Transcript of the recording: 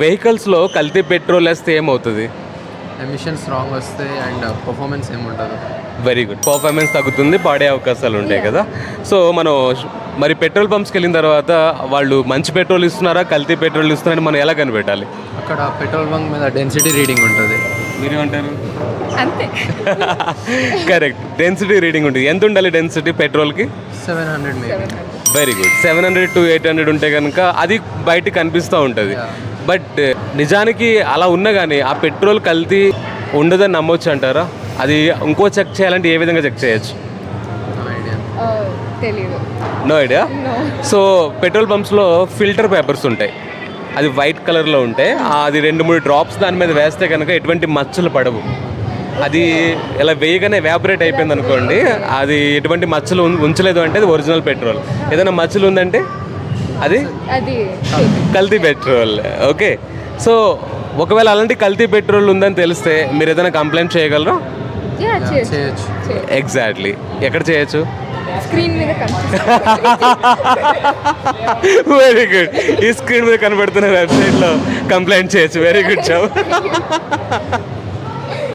వెహికల్స్లో కల్తీ పెట్రోల్ వేస్తే ఏమవుతుంది? ఎమిషన్స్ రాంగ్ వస్తాయి అండ్ పర్ఫార్మెన్స్ ఏముండదు. వెరీ గుడ్ పర్ఫార్మెన్స్ తగ్గుతుంది పాడే అవకాశాలు ఉంటాయి కదా. సో మనం మరి పెట్రోల్ పంప్స్కి వెళ్ళిన తర్వాత వాళ్ళు మంచి పెట్రోల్ ఇస్తున్నారా కల్తీ పెట్రోల్ ఇస్తున్నారని మనం ఎలా కనిపెట్టాలి? అక్కడ పెట్రోల్ బంక్ మీద డెన్సిటీ రీడింగ్ ఉంటుంది. మీరేమంటారు? అంతే. కరెక్ట్ డెన్సిటీ రీడింగ్ ఉంటుంది. ఎంత ఉండాలి డెన్సిటీ పెట్రోల్కి? Seven hundred very good seven hundred to eight hundred ఉంటే కనుక అది బయట కనిపిస్తూ ఉంటుంది. బట్ నిజానికి అలా ఉన్నా కానీ ఆ పెట్రోల్ కల్తీ ఉండదని నమ్మొచ్చు అంటారా? అది ఇంకో చెక్ చేయాలంటే ఏ విధంగా చెక్ చేయొచ్చు? No idea? సో పెట్రోల్ పంప్స్లో ఫిల్టర్ పేపర్స్ ఉంటాయి. అది వైట్ కలర్లో ఉంటాయి. అది రెండు మూడు డ్రాప్స్ దాని మీద వేస్తే కనుక ఎటువంటి మచ్చలు పడవు. అది ఇలా వేయగానే వ్యాపరేట్ అయిపోయింది అనుకోండి అది ఎటువంటి మచ్చలు ఉం- ఉంచలేదు అంటే అది ఒరిజినల్ పెట్రోల్. ఏదైనా మచ్చలు ఉందంటే అది? అది. కల్తీ పెట్రోల్. ఓకే. సో ఒకవేళ అలాంటి కల్తీ పెట్రోల్ ఉందని తెలిస్తే మీరు ఏదైనా కంప్లైంట్ చేయగలరా? ఎగ్జాక్ట్లీ. ఎక్కడ చేయొచ్చు? స్క్రీన్ మీద కనిపిస్తుంది. వెరీ గుడ్ ఈ స్క్రీన్ మీద కనబడుతున్న వెబ్సైట్లో కంప్లైంట్ చేయొచ్చు. Very good job